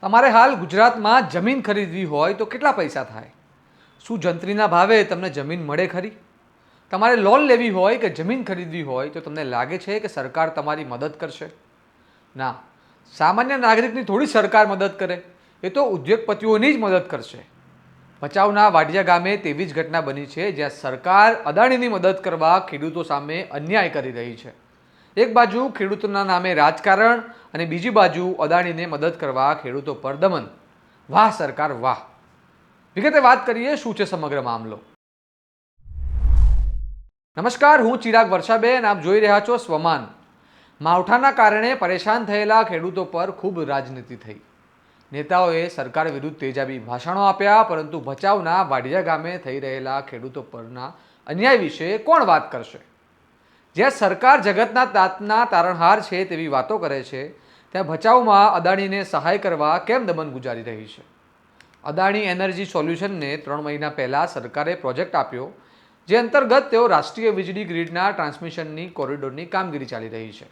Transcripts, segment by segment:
તમારે હાલ ગુજરાતમાં જમીન ખરીદવી હોય તો કેટલા પૈસા થાય? શું જંત્રીના ભાવે તમને જમીન મળે ખરી? તમારે લોન લેવી હોય કે જમીન ખરીદવી હોય તો તમને લાગે છે કે સરકાર તમારી મદદ કરશે? ના. સામાન્ય નાગરિકની થોડી સરકાર મદદ કરે. એ તો ઉદ્યોગપતિઓની જ મદદ કરશે. ભચાઉના વાડિયા ગામે તેવી જ ઘટના બની છે જ્યાં સરકાર અદાણીની મદદ કરવા ખેડૂતો સામે અન્યાય કરી રહી છે. એક બાજુ ખેડૂતોના નામે રાજકારણ અને બીજી બાજુ અદાણીને મદદ કરવા ખેડૂતો પર દમન. વાહ, સરકાર, વાહ. વિગતે વાત કરીએ શું છે સમગ્ર મામલો. નમસ્કાર, હું ચિરાગ વર્ષાબેન, આપ જોઈ રહ્યા છો સ્વમાન. માવઠાના કારણે પરેશાન થયેલા ખેડૂતો પર ખૂબ રાજનીતિ થઈ. નેતાઓએ સરકાર વિરુદ્ધ તેજાબી ભાષણો આપ્યા, પરંતુ ભચાઉના વાઢિયા ગામે થઈ રહેલા ખેડૂતો પરના અન્યાય વિશે કોણ વાત કરશે? જ્યાં સરકાર જગતના તાતના તારણહાર છે તેવી વાતો કરે છે, ત્યાં ભચાઉમાં અદાણીને સહાય કરવા કેમ દમન ગુજારી રહી છે? અદાણી એનર્જી સોલ્યુશનને ત્રણ મહિના પહેલાં સરકારે પ્રોજેક્ટ આપ્યો, જે અંતર્ગત તેઓ રાષ્ટ્રીય વીજળી ગ્રીડના ટ્રાન્સમિશનની કોરિડોરની કામગીરી ચાલી રહી છે.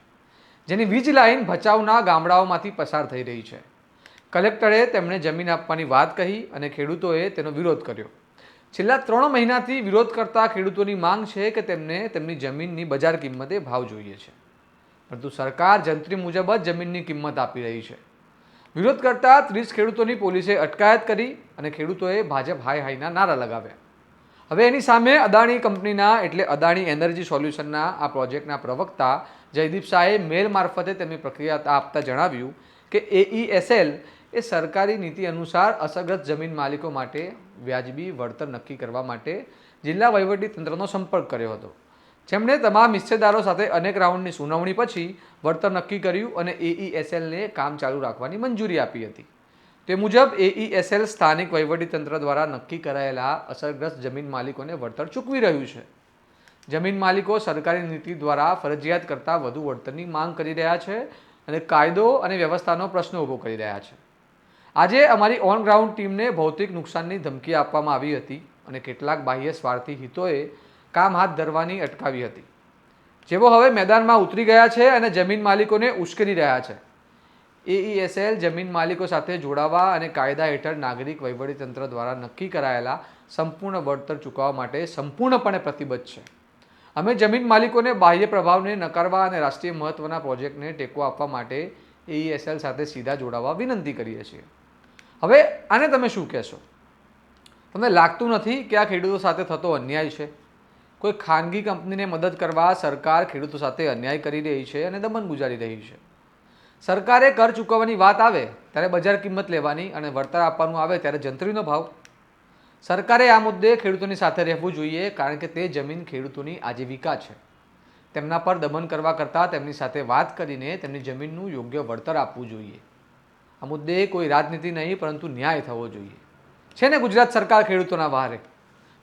જેની વીજ લાઇન ભચાઉના ગામડાઓમાંથી પસાર થઈ રહી છે. કલેક્ટરે તેમણે જમીન આપવાની વાત કહી અને ખેડૂતોએ તેનો વિરોધ કર્યો. છેલ્લા ત્રણ મહિનાથી વિરોધ કરતા ખેડૂતોની માંગ છે કે તેમને તેમની જમીનની બજાર કિંમતે ભાવ જોઈએ છે. પરંતુ સરકાર જંત્રી મુજબ જ જમીનની કિંમત આપી રહી છે. વિરોધ કરતા ત્રીસ ખેડૂતોની પોલીસે અટકાયત કરી અને ખેડૂતોએ ભાજપ હાય હાયના નારા લગાવ્યા. હવે એની સામે અદાણી કંપનીના એટલે અદાણી એનર્જી સોલ્યુશનના આ પ્રોજેક્ટના પ્રવક્તા જયદીપ શાહે મેલ મારફતે તેમની પ્રક્રિયા આપતા જણાવ્યું કે એઈએસએલ એ સરકારી નીતિ અનુસાર અસરગ્રસ્ત જમીન માલિકો માટે વ્યાજબી વળતર નક્કી કરવા માટે જિલ્લા તંત્રનો સંપર્ક કર્યો હતો. જેમણે તમામ હિસ્સેદારો સાથે અનેક રાઉન્ડની સુનાવણી પછી વળતર નક્કી કર્યું અને એઈએસએલને કામ ચાલુ રાખવાની મંજૂરી આપી હતી. તે મુજબ એઈએસએલ સ્થાનિક વહીવટીતંત્ર દ્વારા નક્કી કરાયેલા અસરગ્રસ્ત જમીન માલિકોને વળતર ચૂકવી રહ્યું છે. જમીન માલિકો સરકારી નીતિ દ્વારા ફરજિયાત કરતાં વધુ વળતરની માંગ કરી રહ્યા છે અને કાયદો અને વ્યવસ્થાનો પ્રશ્ન ઊભો કરી રહ્યા છે. આજે અમારી ઓન ગ્રાઉન્ડ ટીમને ભૌતિક નુકસાનની ધમકી આપવામાં આવી હતી અને કેટલાક બાહ્ય સ્વાર્થી હિતોએ કામ હાથ ધરવાની અટકાવી હતી. જેઓ હવે મેદાનમાં ઉતરી ગયા છે અને જમીન માલિકોને ઉશ્કેરી રહ્યા છે. એઈએસએલ જમીન માલિકો સાથે જોડાવા અને કાયદા હેઠળ નાગરિક વહીવટીતંત્ર દ્વારા નક્કી કરાયેલા સંપૂર્ણ વળતર ચૂકવવા માટે સંપૂર્ણપણે પ્રતિબદ્ધ છે. અમે જમીન માલિકોને બાહ્ય પ્રભાવને નકારવા અને રાષ્ટ્રીય મહત્ત્વના પ્રોજેક્ટને ટેકો આપવા માટે એઈએસએલ સાથે સીધા જોડાવા વિનંતી કરીએ છીએ. હવે આને તમે શું કહેશો? તમને લાગતું નથી કે આ ખેડૂતો સાથે થતો અન્યાય છે? કોઈ ખાનગી કંપનીને મદદ કરવા સરકાર ખેડૂતો સાથે અન્યાય કરી રહી છે અને દમન ગુજારી રહી છે? સરકારે કર ચૂકવવાની વાત આવે ત્યારે બજાર કિંમત લેવાની અને વળતર આપવાનું આવે ત્યારે જંત્રીનો ભાવ? સરકારે આ મુદ્દે ખેડૂતોની સાથે રહેવું જોઈએ કારણ કે તે જમીન ખેડૂતોની આજીવિકા છે. તેમના પર દમન કરવા કરતાં તેમની સાથે વાત કરીને તેમની જમીનનું યોગ્ય વળતર આપવું જોઈએ. આ મુદ્દે કોઈ રાજનીતિ નહીં, પરંતુ ન્યાય થવો જોઈએ. છે ને ગુજરાત સરકાર ખેડૂતોના વહારે?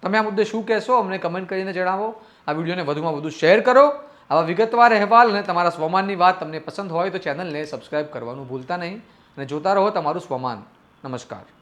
તમે આ મુદ્દે શું કહેશો? અમને કમેન્ટ કરીને જણાવો. આ વિડીયોને વધુમાં વધુ શેર કરો. આવા વિગતવાર અહેવાલ અને તમારા સ્વમાનની વાત તમને પસંદ હોય તો ચેનલને સબસ્ક્રાઈબ કરવાનું ભૂલતા નહીં. અને જોતા રહો તમારું સ્વમાન. નમસ્કાર.